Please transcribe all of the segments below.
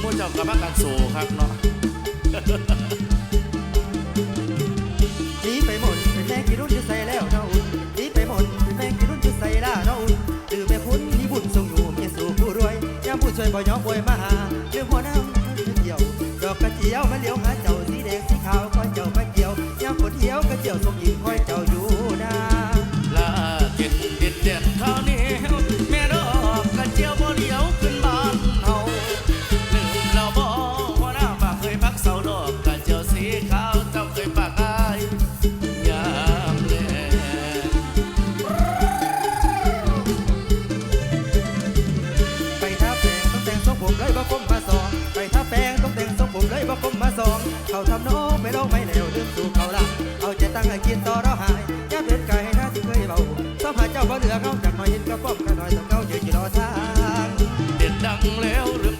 หมู่เจ้ากับพักกันสู่ครับเนาะหนีไปหมดเป็นแม่กี่รุ่นจะใส่แล้วเนาอุ่นหนีไปหมดเป็นแม่กี่รุ่นจะใส่ล่าเนาอุ่นตื่นแม่พุ้นมีบุญทรงอยู่มีสู่ผู้รวยยามผู้ช่วยบ่ยอมป่วยมาหาเรื่องหัวน้าเกี่ยวดอกกระเจียวมาเลี้ยวหาเจ้าสีแดงสีขาวคอยเจ้ามาเกี่ยวยามปวดเหี่ยวกระเจียวส่งหญิงคอยเจ้าอยู่นา เขาทำโน้ไม่ลงไม่แล้วลืมสู่เขาละเอาใจตั้งให้กินต่อเราหายยาเป็นไกลหน้าที่เคยเบาสอบหาเจ้าบ่เหลือเขาจากหน่อยเห็นก็ป้อมกันหน่อยต้องเขายืนอยู่รอทางเด็ดดังแล้วลืม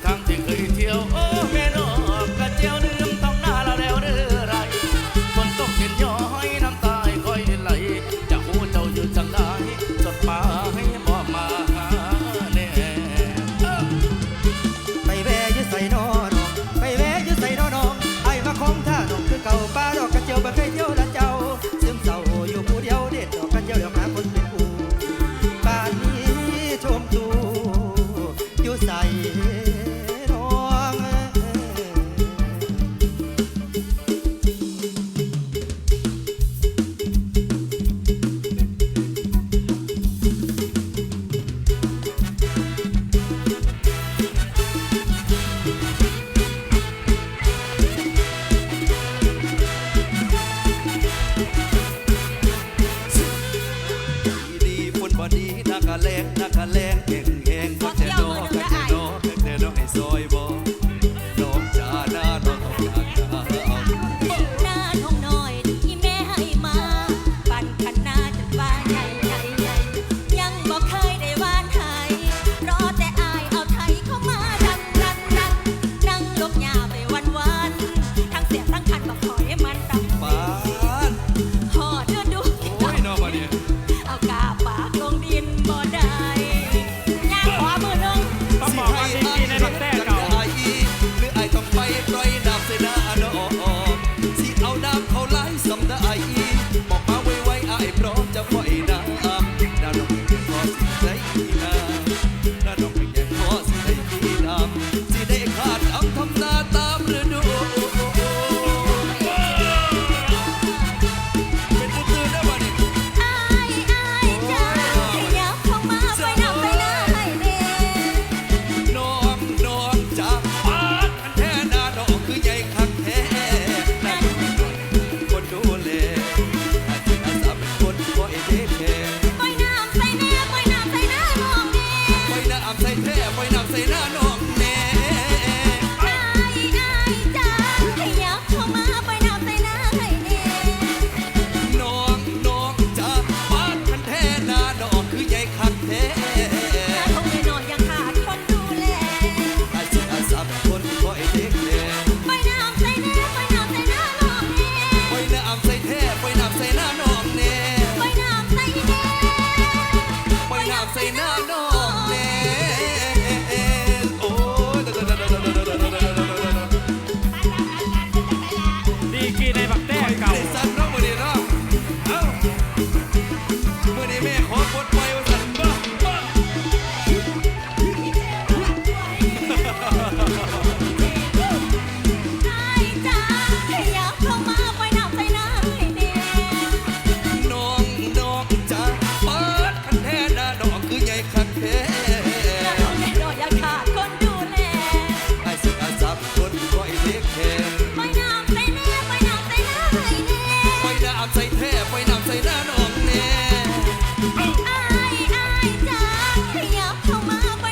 ดีนักกะแลงนักกะแลงเก่ง เข้ามา